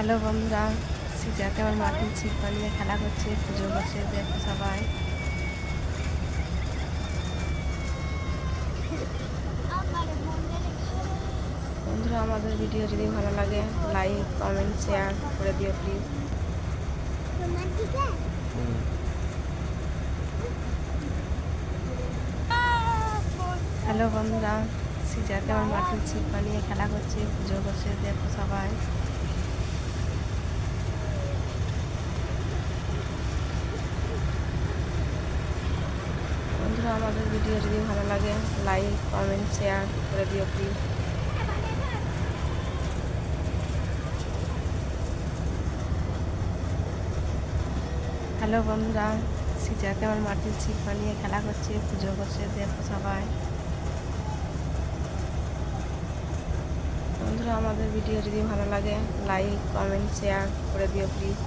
Hello বন্ধুরা, সিজাতে আমার মাটির ছিপ বানিয়ে খেলা করছে, পুজো করছে, দেখো সবাই। বন্ধুরা, আমাদের ভিডিও যদি ভালো লাগে লাইক কমেন্ট শেয়ার করে দিও প্লিজ হ্যালো বন্ধুরা, সিজাতে আমার মাটির ছিপ বানিয়ে খেলা করছে, পুজো করছে, দেখো সবাই। বন্ধুরা আমাদের ভিডিও যদি ভালো লাগে লাইক কমেন্ট শেয়ার করে দিও প্লিজ হ্যালো বন্ধুরা সিজাতে আমার মাটির ছিপ বানিয়ে খেলা করছে, পুজো করছে, দেখো সবাই। বন্ধুরা, আমাদের ভিডিও যদি ভালো লাগে লাইক কমেন্ট শেয়ার করে দিও প্লিজ